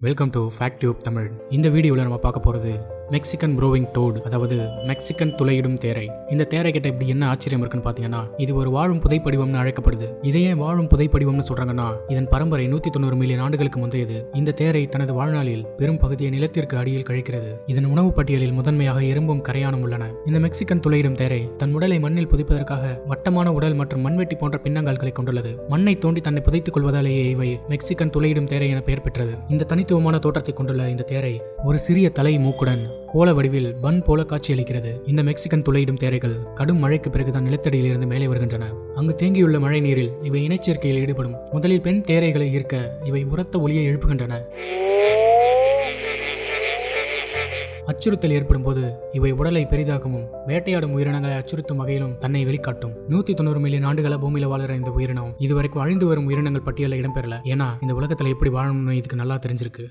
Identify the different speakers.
Speaker 1: Welcome to fact tube Tamil இந்த வீடியோவில் நம்ம பார்க்க போகிறது மெக்சிகன் ப்ரோவிங் டோடு அதாவது மெக்சிகன் துளையிடும் தேரை. இந்த தேரை கிட்ட இப்படி என்ன ஆச்சரியம் இருக்குன்னு பார்த்தீங்கன்னா இது ஒரு வாழும் புதைப்படிவம்னு அழைக்கப்படுது. இதையே வாழும் புதைப்படிவம்னு சொல்றாங்கன்னா இதன் பரம்பரை நூற்றி தொண்ணூறு மில்லியன் ஆண்டுகளுக்கு முந்தையது. இந்த தேரை தனது வாழ்நாளில் பெரும் பகுதியை நிலத்திற்கு அடியில் கழிக்கிறது. இதன் உணவு பட்டியலில் முதன்மையாக எறும்பும் கரையானும் உள்ளன. இந்த மெக்சிகன் துளையிடும் தேரை தன் உடலை மண்ணில் புதைப்பதற்காக வட்டமான உடல் மற்றும் மண்வெட்டி போன்ற பின்னங்கால்களை கொண்டுள்ளது. மண்ணை தோண்டி தன்னை புதைத்துக் கொள்வதாலேயே இவை மெக்சிகன் துளையிடும் தேரை என பெயர் பெற்றது. இந்த தனித்துவமான தோற்றத்தை கொண்டுள்ள இந்த தேரை ஒரு சிறிய தலை மூக்குடன் கோல வடிவில் பன் போல காட்சியளிக்கிறது. இந்த மெக்சிகன் துளையிடும் தேரைகள் கடும் மழைக்கு பிறகுதான் நிலத்தடியில் இருந்து மேலே வருகின்றன. அங்கு தேங்கியுள்ள மழை நீரில் இவை இனச்சேர்க்கையில் ஈடுபடும். முதலில் பெண் தேரைகளை ஈர்க்க இவை உரத்த ஒளியை எழுப்புகின்றன. அச்சுறுத்தல் ஏற்படும் போது இவை உடலை பெரிதாகவும் வேட்டையாடும் உயிரினங்களை அச்சுறுத்தும் வகையிலும் தன்னை வெளிக்காட்டும். நூத்தி தொண்ணூறு மில்லியன் ஆண்டுகள பூமியில வாழற இந்த உயிரினம் இதுவரைக்கும் அழிந்து வரும் உயிரினங்கள் பட்டியலில் இடம்பெறல. ஏன்னா இந்த உலகத்துல எப்படி வாழணும்னு இதுக்கு நல்லா தெரிஞ்சிருக்கு.